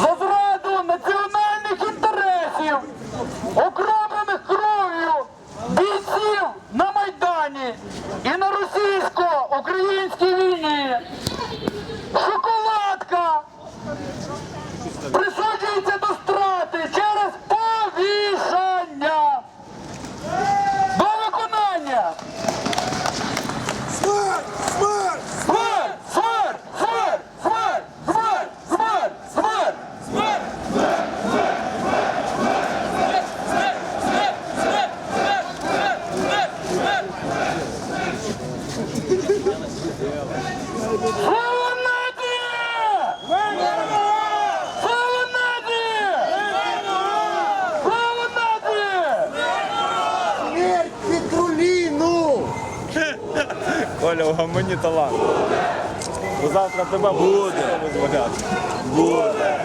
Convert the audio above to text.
За зраду національних інтересів, окроплених кров'ю бійців на Майдані і на російсько-українській війні. Коля, мені талант. Завтра тебе буде визволяти. Буде.